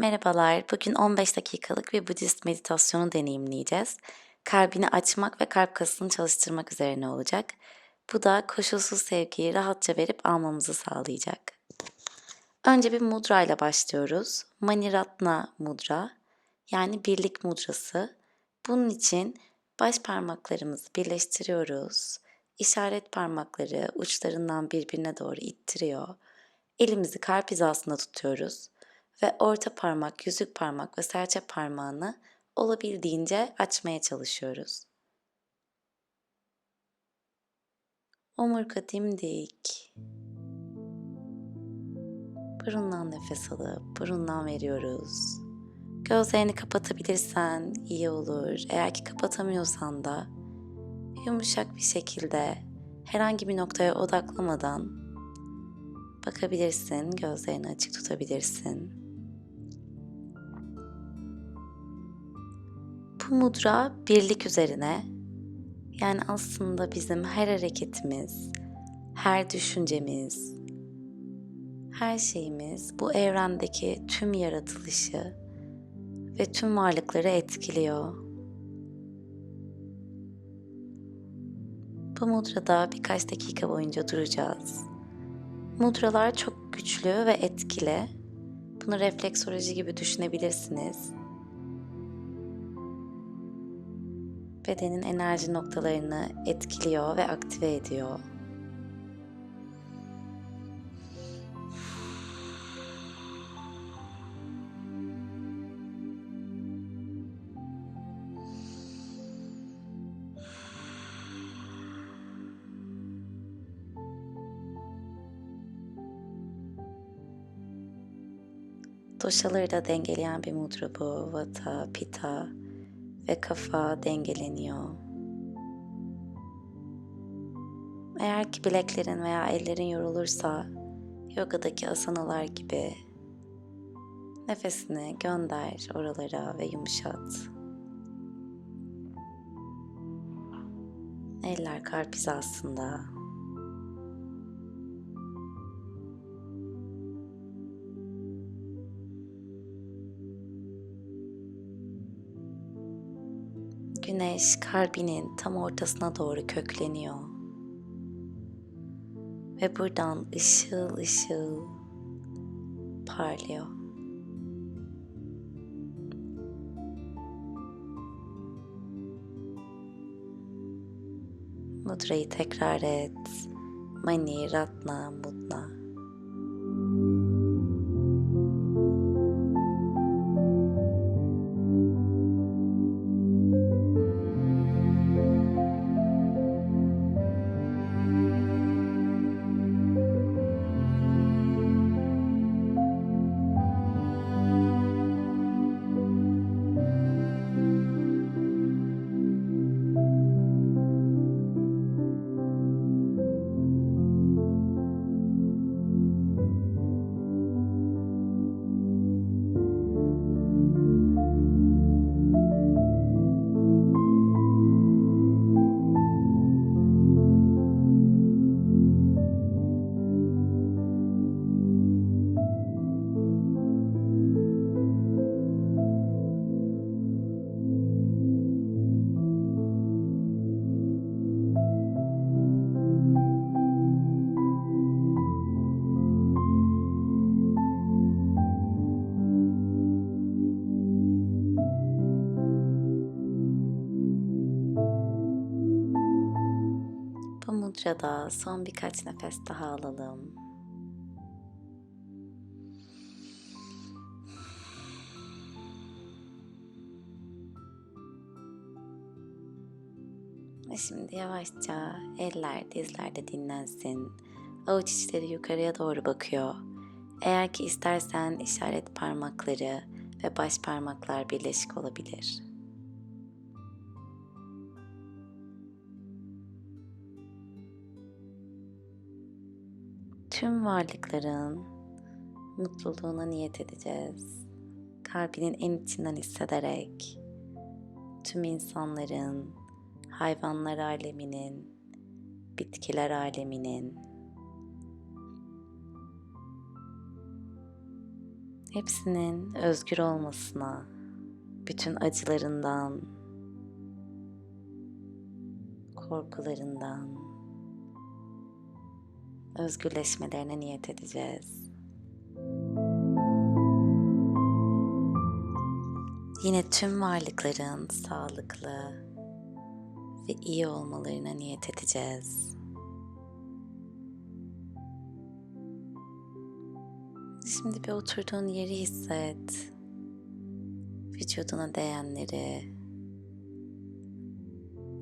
Merhabalar, bugün 15 dakikalık bir Budist meditasyonu deneyimleyeceğiz. Kalbini açmak ve kalp kasını çalıştırmak üzerine olacak. Bu da koşulsuz sevgiyi rahatça verip almamızı sağlayacak. Önce bir mudra ile başlıyoruz. Maniratna mudra, yani birlik mudrası. Bunun için baş parmaklarımızı birleştiriyoruz. İşaret parmakları uçlarından birbirine doğru ittiriyor. Elimizi kalp hizasında tutuyoruz ve orta parmak, yüzük parmak ve serçe parmağını olabildiğince açmaya çalışıyoruz. Omurga dimdik. Burundan nefes alıp burundan veriyoruz. Gözlerini kapatabilirsen iyi olur. Eğer ki kapatamıyorsan da yumuşak bir şekilde herhangi bir noktaya odaklamadan bakabilirsin. Gözlerini açık tutabilirsin. Bu mudra birlik üzerine. Yani aslında bizim her hareketimiz, her düşüncemiz, her şeyimiz bu evrendeki tüm yaratılışı ve tüm varlıkları etkiliyor. Bu mudrada birkaç dakika boyunca duracağız. Mudralar çok güçlü ve etkili. Bunu refleksoloji gibi düşünebilirsiniz. Bedenin enerji noktalarını etkiliyor ve aktive ediyor. Doşaları da dengeleyen bir mudra bu. Vata, pita ve kafa dengeleniyor. Eğer ki bileklerin veya ellerin yorulursa yogadaki asanalar gibi nefesini gönder oralara ve yumuşat. Eller kalp hizasında. Güneş kalbinin tam ortasına doğru kökleniyor. Ve buradan ışıl ışıl parlıyor. Mudrayı tekrar et. Mani, Ratna, Mudna. Mudrada son birkaç nefes daha alalım. Ve şimdi yavaşça eller dizlerde dinlensin. Avuç içleri yukarıya doğru bakıyor. Eğer ki istersen işaret parmakları ve baş parmaklar birleşik olabilir. Tüm varlıkların mutluluğuna niyet edeceğiz. Kalbinin en içinden hissederek tüm insanların, hayvanlar aleminin, bitkiler aleminin, Hepsinin özgür olmasına, bütün acılarından, korkularından özgürleşmelerine niyet edeceğiz. Yine tüm varlıkların sağlıklı ve iyi olmalarına niyet edeceğiz. Şimdi bir oturduğun yeri hisset. Vücuduna değenleri.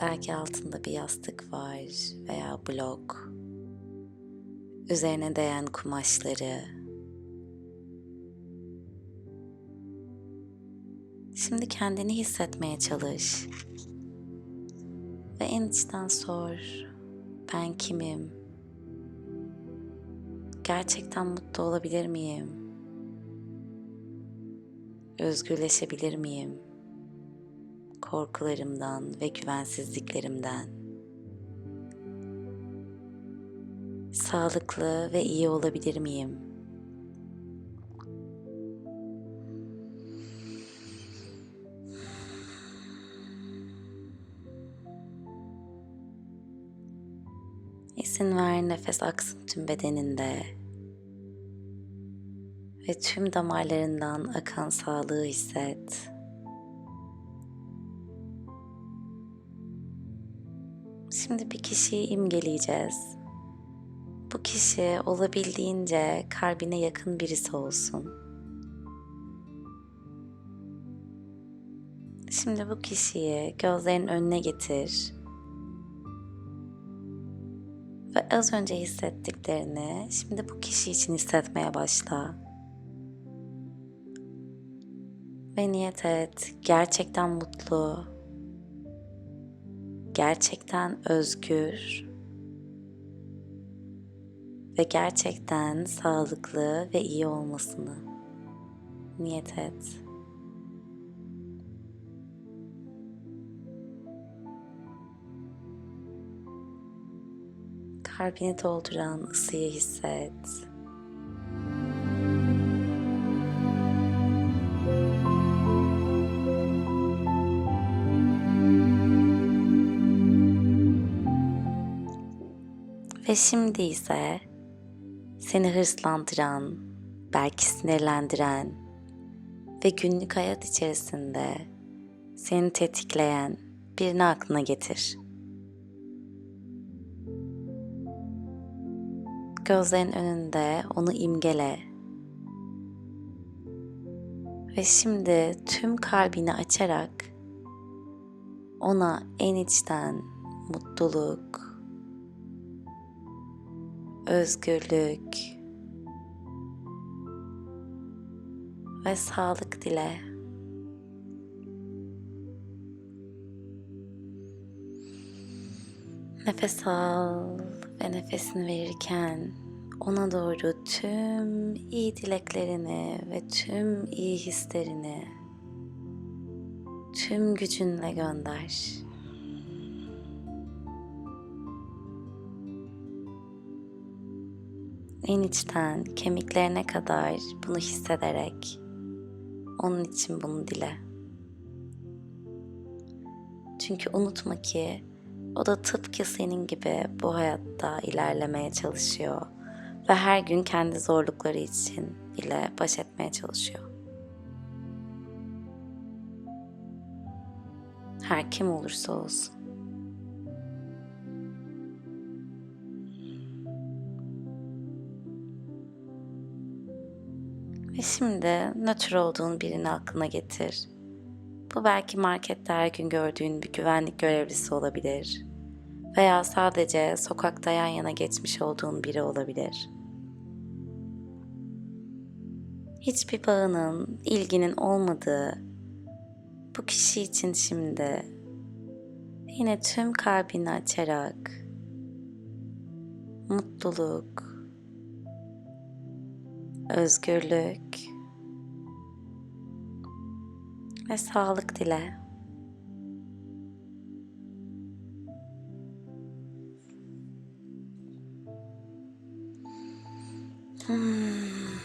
Belki altında bir yastık var veya blok. Üzerine değen kumaşları. Şimdi kendini hissetmeye çalış. Ve en içten sor. Ben kimim? Gerçekten mutlu olabilir miyim? Özgürleşebilir miyim? Korkularımdan ve güvensizliklerimden. Sağlıklı ve iyi olabilir miyim? İzin ver nefes aksın tüm bedeninde ve tüm damarlarından akan sağlığı hisset. Şimdi bir kişiyi imgeleyeceğiz. Bu kişi olabildiğince kalbine yakın birisi olsun. Şimdi bu kişiyi gözlerin önüne getir ve az önce hissettiklerini şimdi bu kişi için hissetmeye başla. Ve niyet et gerçekten mutlu, gerçekten özgür ve gerçekten sağlıklı ve iyi olmasını niyet et. kalbini dolduran ısıyı hisset. Ve şimdi ise seni hırslandıran, belki sinirlendiren ve günlük hayat içerisinde seni tetikleyen birini aklına getir. Gözlerin önünde onu imgele. Ve şimdi tüm kalbini açarak ona en içten mutluluk, özgürlük ve sağlık dile. Nefes al ve nefesini verirken ona doğru tüm iyi dileklerini ve tüm iyi hislerini tüm gücünle gönder. En içten kemiklerine kadar bunu hissederek onun için bunu dile. Çünkü unutma ki o da tıpkı senin gibi bu hayatta ilerlemeye çalışıyor ve her gün kendi zorlukları için ile baş etmeye çalışıyor. Her kim olursa olsun. Şimdi nötr olduğun birini aklına getir. Bu belki markette her gün gördüğün bir güvenlik görevlisi olabilir. Veya sadece sokakta yan yana geçmiş olduğun biri olabilir. Hiçbir bağının, ilginin olmadığı bu kişi için şimdi yine tüm kalbini açarak mutluluk, özgürlük ve sağlık dile. Hmm.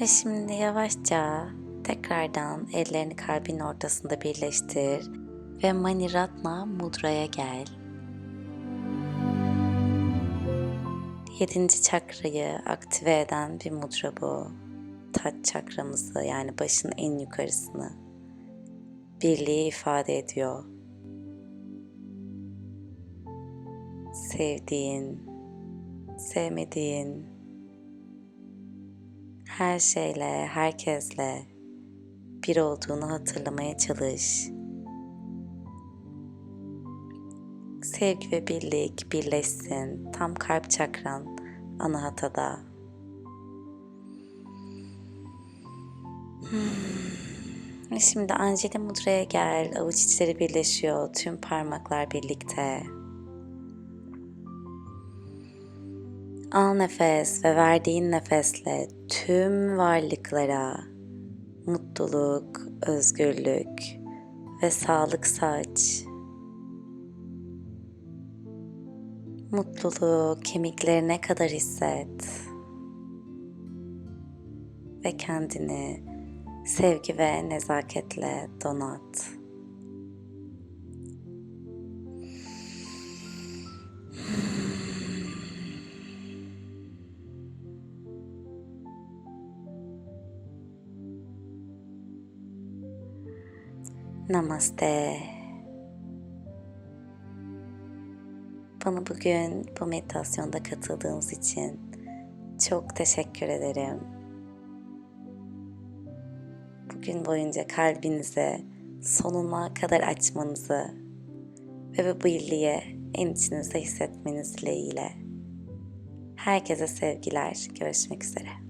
Ve şimdi yavaşça tekrardan ellerini kalbin ortasında birleştir ve Mani Ratna Mudra'ya gel. Yedinci çakrayı aktive eden bir mudra bu. Taç çakramızı yani başın en yukarısını birliği ifade ediyor. Sevdiğin, sevmediğin her şeyle, herkesle bir olduğunu hatırlamaya çalış. Sevgi ve birlik birleşsin. Tam kalp çakran anahatada. Hmm. Şimdi Anjali Mudra'ya gel. Avuç içleri birleşiyor. Tüm parmaklar birlikte. Al nefes ve verdiğin nefesle tüm varlıklara mutluluk, özgürlük ve sağlık saç. Mutluluğu kemiklerine kadar hisset. Ve kendini sevgi ve nezaketle donat. Namaste. Bana bugün bu meditasyonda katıldığınız için çok teşekkür ederim. Bugün boyunca kalbinize sonuna kadar açmanızı ve bu birliği en içinizde hissetmeniz dileğiyle. Herkese sevgiler. Görüşmek üzere.